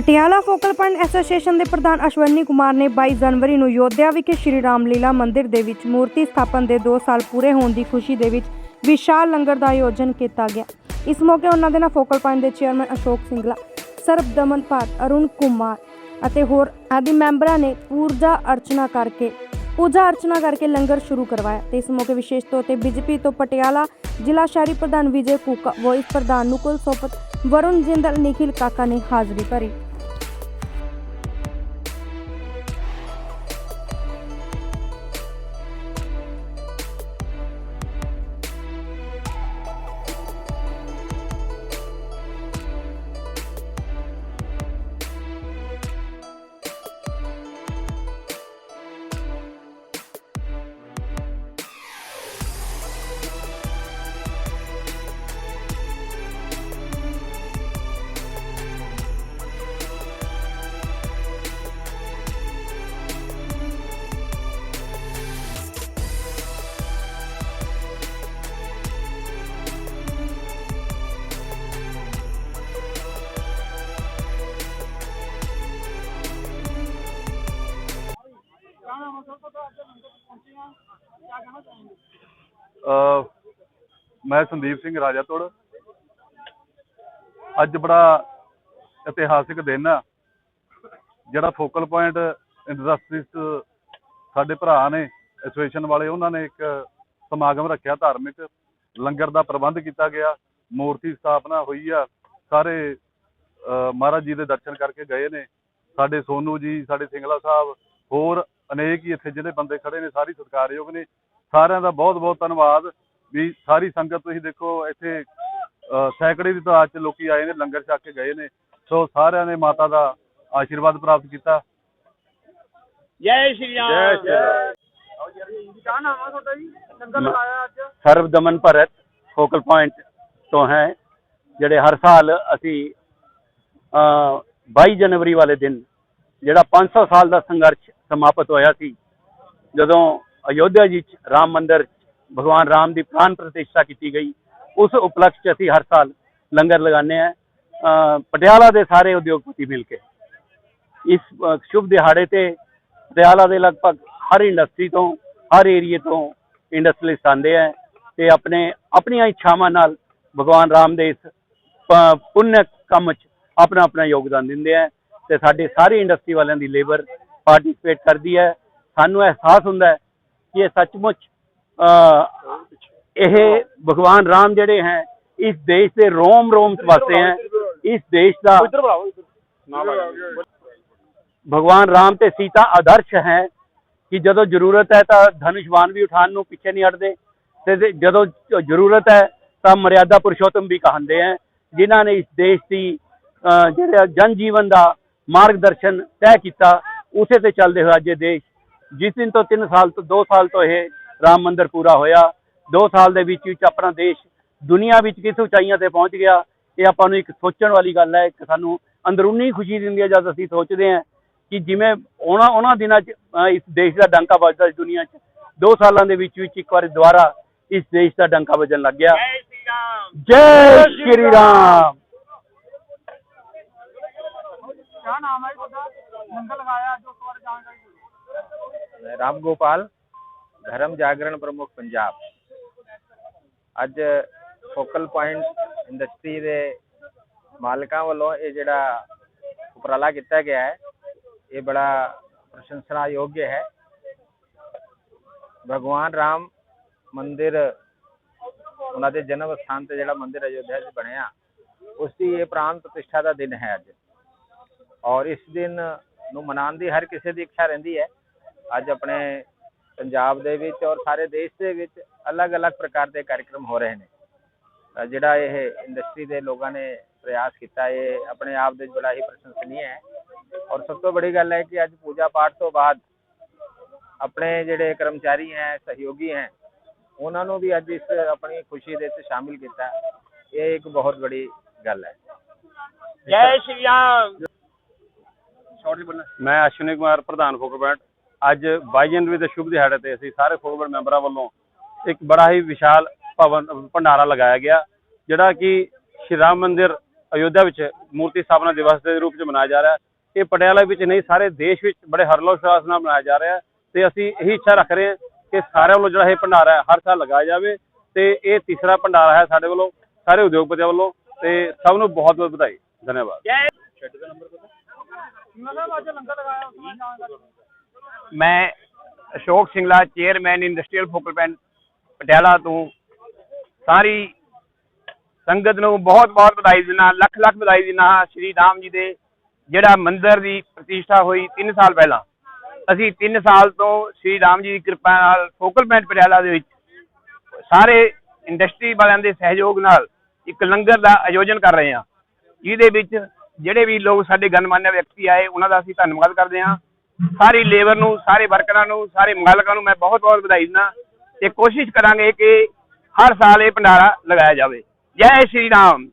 Patiala focal point association ਦੇ ਪ੍ਰਧਾਨ ਅਸ਼ਵਨੀ ਕੁਮਾਰ ਨੇ 22 ਜਨਵਰੀ ਨੂੰ ਯੋਧਿਆ ਵਿਖੇ ਸ਼੍ਰੀ ਰਾਮ ਲੀਲਾ ਮੰਦਿਰ ਦੇ ਵਿੱਚ ਮੂਰਤੀ ਸਥਾਪਨ ਦੇ 2 ਸਾਲ ਪੂਰੇ ਹੋਣ ਦੀ ਖੁਸ਼ੀ ਦੇ ਵਿੱਚ ਵਿਸ਼ਾਲ ਲੰਗਰ ਦਾ ਆਯੋਜਨ ਕੀਤਾ ਗਿਆ। ਇਸ ਮੌਕੇ ਉਹਨਾਂ ਦੇ ਨਾਲ ਫੋਕਲ ਪੁਆਇੰਟ ਦੇ ਚੇਅਰਮੈਨ ਅਸ਼ੋਕ ਸਿੰਗਲਾ ਸਰਬ ਦਮਨ ਭਾਟ ਅਰੁਣ ਕੁਮਾਰ ਅਤੇ ਹੋਰ ਆਦਿ ਮੈਂਬਰਾਂ ਨੇ ਪੂਜਾ ਅਰਚਨਾ ਕਰਕੇ, ਪੂਜਾ ਅਰਚਨਾ ਕਰਕੇ ਲੰਗਰ ਸ਼ੁਰੂ ਕਰਵਾਇਆ ਤੇ ਇਸ ਮੌਕੇ ਵਿਸ਼ੇਸ਼ ਤੌਰ ਤੇ ਬੀਜੇਪੀ ਤੋਂ ਪਟਿਆਲਾ ਜ਼ਿਲ੍ਹਾ ਸ਼ਹਿਰੀ ਪ੍ਰਧਾਨ ਵਿਜੇ ਕੂਕਾ ਵੋਇਸ ਪ੍ਰਧਾਨ ਨੁਕੁਲ ਸੋਪਤ, ਵਰੁਣ ਜਿੰਦਲ ਨਿਖਿਲ ਕਾਕਾ ਨੇ ਹਾਜ਼ਰੀ ਭਰੀ। ਮੈਂ ਸੰਦੀਪ ਸਿੰਘ ਰਾਜਾਤੋੜ। ਅੱਜ ਬੜਾ ਇਤਿਹਾਸਿਕ ਦਿਨ ਆ, ਜਿਹੜਾ ਫੋਕਲ ਪੁਆਇੰਟ ਇੰਡਸਟਰੀਜ਼ ਸਾਡੇ ਭਰਾ ਨੇ, ਐਸੋਸੀਏਸ਼ਨ ਵਾਲੇ, ਉਹਨਾਂ ਨੇ ਇੱਕ ਸਮਾਗਮ ਰੱਖਿਆ ਧਾਰਮਿਕ। ਲੰਗਰ ਦਾ ਪ੍ਰਬੰਧ ਕੀਤਾ ਗਿਆ, ਮੂਰਤੀ ਸਥਾਪਨਾ ਹੋਈ ਆ, ਸਾਰੇ ਮਹਾਰਾਜ ਜੀ ਦੇ ਦਰਸ਼ਨ ਕਰਕੇ ਗਏ ਨੇ। ਸਾਡੇ ਸੋਨੂ ਜੀ, ਸਾਡੇ ਸਿੰਗਲਾ ਸਾਹਿਬ, ਹੋਰ ਅਨੇਕ ਹੀ ਇੱਥੇ ਜਿਹੜੇ ਬੰਦੇ ਖੜੇ ਨੇ, ਸਾਰੇ ਸਤਿਕਾਰਯੋਗ ਨੇ। ਸਾਰਿਆਂ ਦਾ ਬਹੁਤ ਬਹੁਤ ਧੰਨਵਾਦ। ਵੀ ਸਾਰੀ ਸੰਗਤ ਤੁਸੀਂ ਦੇਖੋ ਇੱਥੇ ਸੈਂਕੜੇ ਦੀ ਤਾਦਾਦ ਚ ਲੋਕੀ ਆਏ ਨੇ ਲੰਗਰ ਛਕ ਕੇ ਗਏ ਨੇ। ਸੋ ਸਾਰਿਆਂ ਨੇ ਮਾਤਾ ਦਾ ਆਸ਼ੀਰਵਾਦ ਪ੍ਰਾਪਤ ਕੀਤਾ। ਜੈ ਸ਼੍ਰੀ ਰਾਮ। ਜੈ ਸ਼੍ਰੀ ਰਾਮ। ਕਿਆ ਨਾਮ ਆ ਤੁਹਾਡਾ ਜੀ? ਲੰਗਰ ਲਗਾਇਆ ਅੱਜ। ਸਰਬ ਦਮਨ ਭਰਤ ਫੋਕਲ ਪੁਆਇੰਟ ਤੋਂ ਹੈ। ਜਿਹੜੇ ਹਰ ਸਾਲ ਅਸੀਂ ਅ 22 ਜਨਵਰੀ ਵਾਲੇ ਦਿਨ ਜਿਹੜਾ 500 ਸਾਲ ਦਾ ਸੰਘਰਸ਼ ਸਮਾਪਤ ਹੋਇਆ ਸੀ ਜਦੋਂ ਅਯੋਧਿਆ ਜੀ ਚ ਰਾਮ ਮੰਦਰ, ਭਗਵਾਨ ਰਾਮ ਦੀ ਪ੍ਰਾਨ ਪ੍ਰਤਿਸ਼ਠਾ ਕੀਤੀ ਗਈ। ਉਸ ਉਪਲਕਸ਼ 'ਚ ਅਸੀਂ ਹਰ ਸਾਲ ਲੰਗਰ ਲਗਾਉਂਦੇ ਆ ਪਟਿਆਲਾ ਦੇ ਸਾਰੇ ਉਦਯੋਗਪਤੀ ਮਿਲ ਕੇ। ਇਸ ਸ਼ੁਭ ਦਿਹਾੜੇ ਤੇ ਪਟਿਆਲਾ ਦੇ ਲਗਭਗ ਹਰ ਇੰਡਸਟਰੀ ਤੋਂ, ਹਰ ਏਰੀਏ ਤੋਂ ਇੰਡਸਟਰੀਲਿਸਟ ਆਉਂਦੇ ਆ ਤੇ ਆਪਣੇ, ਆਪਣੀਆਂ ਇੱਛਾਵਾਂ ਨਾਲ ਭਗਵਾਨ ਰਾਮ ਦੇ ਇਸ ਪ- ਪੁੰਨ ਕੰਮ 'ਚ ਆਪਣਾ ਆਪਣਾ ਯੋਗਦਾਨ ਦਿੰਦੇ ਆ ਤੇ ਸਾਡੇ ਸਾਰੀ ਇੰਡਸਟਰੀ ਵਾਲਿਆਂ ਦੀ ਲੇਬਰ ਪਾਰਟਿਸਿਪੇਟ ਕਰਦੀ ਹੈ। ਸਾਨੂੰ ਅਹਿਸਾਸ ਹੁੰਦਾ ਹੈ ਕਿ ਇਹ ਸੱਚਮੁੱਚ ਅ, ਇਹ ਭਗਵਾਨ ਰਾਮ ਜਿਹੜੇ ਹੈ ਇਸ ਦੇਸ਼ ਦੇ ਰੋਮ ਰੋਮ 'ਚ ਵਸਦੇ ਹੈ ਇਸ ਦੇਸ਼ ਦਾ ਭਗਵਾਨ ਰਾਮ ਤੇ ਸੀਤਾ ਆਦਰਸ਼ ਹੈ ਕਿ ਜਦੋਂ ਜ਼ਰੂਰਤ ਹੈ ਤਾਂ ਧਨੁਸ਼ਵਾਨ ਵੀ ਉਠਾਉਣ ਨੂੰ ਪਿੱਛੇ ਨਹੀਂ ਹਟਦੇ ਤੇ ਜਦੋਂ ਜ਼ਰੂਰਤ ਹੈ ਤਾਂ ਮਰਿਆਦਾ ਪੁਰਸ਼ੋਤਮ ਵੀ ਕਹਾਂਦੇ ਹੈ ਜਿਨ੍ਹਾਂ ਨੇ ਇਸ ਦੇਸ਼ ਦੀ ਜਿਹੜਾ ਜਨ ਜੀਵਨ ਦਾ ਮਾਰਗਦਰਸ਼ਨ ਤੈਅ ਕੀਤਾ ਉਸੇ ਤੇ ਚੱਲਦੇ ਹੋਏ ਅੱਜ ਇਹ ਦੇਸ਼ ਜਿਸ ਦਿਨ ਤੋਂ 3 ਸਾਲ ਤੋਂ 2 ਸਾਲ ਤੋਂ ਇਹ ਰਾਮ ਮੰਦਿਰ ਪੂਰਾ ਹੋਇਆ 2 ਸਾਲ ਦੇ ਵਿੱਚ ਵਿੱਚ ਆਪਣਾ ਦੇਸ਼ ਦੁਨੀਆ ਵਿੱਚ ਕਿਸ ਉਚਾਈਆਂ ਤੇ ਪਹੁੰਚ ਗਿਆ ਇਹ ਆਪਾਂ ਨੂੰ ਇੱਕ ਸੋਚਣ ਵਾਲੀ ਗੱਲ ਹੈ ਇੱਕ ਸਾਨੂੰ ਅੰਦਰੂਨੀ ਖੁਸ਼ੀ ਦਿੰਦੀ ਹੈ ਜਦ ਅਸੀਂ ਸੋਚਦੇ ਹਾਂ ਕਿ ਜਿਵੇਂ ਉਹਨਾਂ ਉਹਨਾਂ ਦਿਨਾਂ 'ਚ ਇਸ ਦੇਸ਼ ਦਾ ਡੰਕਾ ਵੱਜਦਾ ਇਸ ਦੁਨੀਆ 'ਚ 2 ਸਾਲਾਂ ਦੇ ਵਿੱਚ ਵਿੱਚ ਇੱਕ ਵਾਰ ਦੁਬਾਰਾ ਇਸ ਦੇਸ਼ ਦਾ ਡੰਕਾ ਵੱਜਣ ਲੱਗ ਗਿਆ। ਜੈ ਸ਼੍ਰੀ ਰਾਮ। ਜੈ ਸ਼੍ਰੀ ਰਾਮ। ਕਿਆ ਨਾਮ ਹੈ ਤੁਹਾਡਾ? ਲੰਗਰ ਲਗਾਇਆ ਜਾਣਕਾਰੀ ਰਾਮ ਗੋਪਾਲ ਧਰਮ ਜਾਗਰਣ ਪ੍ਰਮੁੱਖ ਪੰਜਾਬ ਅੱਜ ਫੋਕਲ ਪੁਆਇੰਟ ਇੰਡਸਟਰੀ ਦੇ ਮਾਲਕਾਂ ਵੱਲੋਂ ਇਹ ਜਿਹੜਾ ਉਪਰਾਲਾ ਕੀਤਾ ਗਿਆ ਹੈ ਇਹ ਬੜਾ ਪ੍ਰਸ਼ੰਸਨਾਯੋਗ ਹੈ ਭਗਵਾਨ ਰਾਮ ਮੰਦਿਰ ਉਹਨਾਂ ਦੇ ਜਨਮ ਸਥਾਨ ਤੇ ਜਿਹੜਾ ਮੰਦਿਰ ਅਯੋਧਿਆ 'ਚ ਬਣਿਆ ਉਸ ਦੀ ਇਹ ਪ੍ਰਾਣ ਪ੍ਰਤਿਸ਼ਠਾ ਦਾ ਦਿਨ ਹੈ ਅੱਜ ਔਰ ਇਸ ਦਿਨ ਨੂੰ ਮਨਾਉਣ ਦੀ ਹਰ ਕਿਸੇ ਦੀ ਇੱਛਾ ਰਹਿੰਦੀ ਹੈ ਅੱਜ ਆਪਣੇ ਪੰਜਾਬ ਦੇ ਵਿੱਚ ਔਰ ਸਾਰੇ ਦੇਸ਼ ਦੇ ਵਿੱਚ ਅਲੱਗ-ਅਲੱਗ ਪ੍ਰਕਾਰ ਦੇ ਕਾਰਜਕ੍ਰਮ ਹੋ ਰਹੇ ਨੇ। ਤਾਂ ਜਿਹੜਾ ਇਹ ਇੰਡਸਟਰੀ ਦੇ ਲੋਕਾਂ ਨੇ ਪ੍ਰਯਾਸ ਕੀਤਾ ਇਹ ਆਪਣੇ ਆਪ ਦੇ ਵਿੱਚ ਬੜਾ ਹੀ ਪ੍ਰਸ਼ੰਸਨੀय ਹੈ। ਔਰ ਸਭ ਤੋਂ ਬੜੀ ਗੱਲ ਹੈ ਕਿ ਅੱਜ ਪੂਜਾ ਪਾਠ ਤੋਂ ਬਾਅਦ ਆਪਣੇ ਜਿਹੜੇ ਕਰਮਚਾਰੀ ਹੈ ਸਹਿਯੋਗੀ ਹੈ ਉਹਨਾਂ ਨੂੰ ਵੀ ਅੱਜ ਇਸ ਆਪਣੀ ਖੁਸ਼ੀ ਦੇ ਵਿੱਚ ਸ਼ਾਮਿਲ ਕੀਤਾ। ਇਹ ਇੱਕ ਬਹੁਤ ਬੜੀ ਗੱਲ ਹੈ। ਜੈ ਸ਼੍ਰੀ ਰਾਮ। ਮੈਂ ਅਸ਼ਵਨੀ ਕੁਮਾਰ ਪ੍ਰਧਾਨ ਪੁਆਇੰਟ ਅੱਜ 22 ਜਨਵਰੀ ਦੇ ਸ਼ੁਭ ਦਿਹਾੜੇ ਤੇ ਅਸੀਂ ਸਾਰੇ ਪੁਆਇੰਟ ਮੈਂਬਰਾਂ ਵੱਲੋਂ ਇੱਕ ਬੜਾ ਹੀ ਵਿਸ਼ਾਲ ਭਵਨ ਭੰਡਾਰਾ ਲਗਾਇਆ ਗਿਆ ਜਿਹੜਾ ਕਿ ਸ਼੍ਰੀ ਰਾਮ ਮੰਦਿਰ ਅਯੋਧਿਆ ਵਿੱਚ ਮੂਰਤੀ ਸਥਾਪਨਾ ਦਿਵਸ ਦੇ ਰੂਪ ਵਿੱਚ ਮਨਾਇਆ ਜਾ ਰਿਹਾ ਹੈ। ਇਹ ਪਟਿਆਲਾ ਵਿੱਚ ਨਹੀਂ ਸਾਰੇ ਦੇਸ਼ ਵਿੱਚ ਬੜੇ ਹਰਲੋਸ਼ਾਸ ਨਾਲ ਮਨਾਇਆ ਜਾ ਰਿਹਾ ਹੈ ਤੇ ਅਸੀਂ ਇਹੀ ਇੱਛਾ ਰੱਖ ਰਹੇ ਹਾਂ ਕਿ ਸਾਰਿਆਂ ਵੱਲੋਂ ਜਿਹੜਾ ਇਹ ਭੰਡਾਰਾ ਹੈ ਹਰ ਸਾਲ ਲਗਾਇਆ ਜਾਵੇ ਤੇ ਇਹ ਤੀਸਰਾ ਭੰਡਾਰਾ ਹੈ ਸਾਡੇ ਵੱਲੋਂ ਸਾਰੇ ਉਦਯੋਗਪਤੀਆਂ ਵੱਲੋਂ ਤੇ ਸਭ ਨੂੰ ਬਹੁਤ ਬਹੁਤ ਵਧਾਈ। ਧੰਨਵਾਦ। ਸਿੰਘਲਾ ਸਾਹਿਬ ਅੱਜ ਲੰਗਰ ਲਗਾਇਆ ਉਸ ਦਿਓ। ਮੈਂ Ashok Singla chairman industrial focal point Patiala ਤੋਂ। ਸਾਰੀ ਸੰਗਤ ਨੂੰ ਬਹੁਤ ਬਹੁਤ ਵਧਾਈ ਦਿੰਦਾ, ਲੱਖ ਲੱਖ ਵਧਾਈ ਦਿੰਦਾ ਹਾਂ ਸ਼੍ਰੀ ਰਾਮ ਜੀ ਦੇ, ਜਿਹੜਾ ਮੰਦਿਰ ਦੀ ਪ੍ਰਤੀਸ਼ਠਾ ਹੋਈ 3 ਸਾਲ ਪਹਿਲਾਂ। ਅਸੀਂ 3 ਸਾਲ ਤੋਂ ਸ਼੍ਰੀ ਰਾਮ ਜੀ ਦੀ ਕਿਰਪਾ ਨਾਲ ਫੋਕਲ ਪੈਂਟ ਪਟਿਆਲਾ ਦੇ ਵਿੱਚ ਸਾਰੇ ਇੰਡਸਟਰੀ ਵਾਲਿਆਂ ਦੇ ਸਹਿਯੋਗ ਨਾਲ ਇੱਕ ਲੰਗਰ ਦਾ ਆਯੋਜਨ ਕਰ ਰਹੇ ਹਾਂ। ਜਿਹਦੇ ਵਿੱਚ ਜਿਹੜੇ ਵੀ ਲੋਕ ਸਾਡੇ ਗਣਮਾਨਿਆ ਵਿਅਕਤੀ ਆਏ, ਉਹਨਾਂ ਦਾ ਅਸੀਂ ਧੰਨਵਾਦ ਕਰਦੇ ਹਾਂ। ਸਾਰੀ ਲੇਬਰ ਨੂੰ, ਸਾਰੇ ਵਰਕਰਾਂ ਨੂੰ, ਸਾਰੇ ਮਾਲਕਾਂ ਨੂੰ ਮੈਂ ਬਹੁਤ ਬਹੁਤ ਵਧਾਈ ਦਿੰਦਾ ਤੇ ਕੋਸ਼ਿਸ਼ ਕਰਾਂਗੇ ਕਿ ਹਰ ਸਾਲ ਇਹ ਭੰਡਾਰਾ ਲਗਾਇਆ ਜਾਵੇ। ਜੈ ਸ਼੍ਰੀ ਰਾਮ।